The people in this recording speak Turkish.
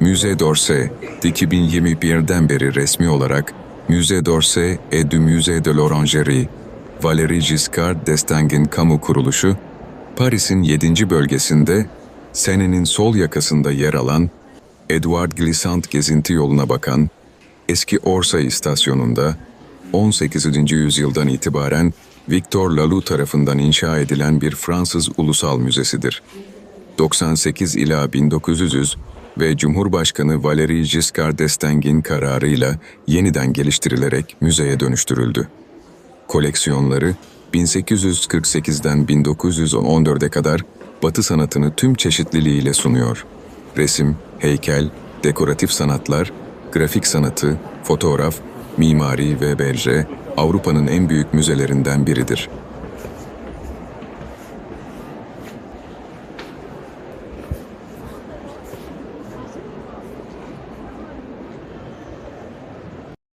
Musée d'Orsay, 2021'den beri resmi olarak Musée d'Orsay et du Musée de l'Orangerie, Valéry Giscard d'Estaing'in kamu kuruluşu, Paris'in 7. bölgesinde Seine'nin sol yakasında yer alan Edouard Glissant gezinti yoluna bakan eski Orsay istasyonunda 18. yüzyıldan itibaren Victor Laloux tarafından inşa edilen bir Fransız ulusal müzesidir. 98 ila 1900 ve Cumhurbaşkanı Valéry Giscard d'Estaing'in kararıyla yeniden geliştirilerek müzeye dönüştürüldü. Koleksiyonları 1848'den 1914'e kadar Batı sanatını tüm çeşitliliğiyle sunuyor. Resim, heykel, dekoratif sanatlar, grafik sanatı, fotoğraf, mimari ve belge Avrupa'nın en büyük müzelerinden biridir.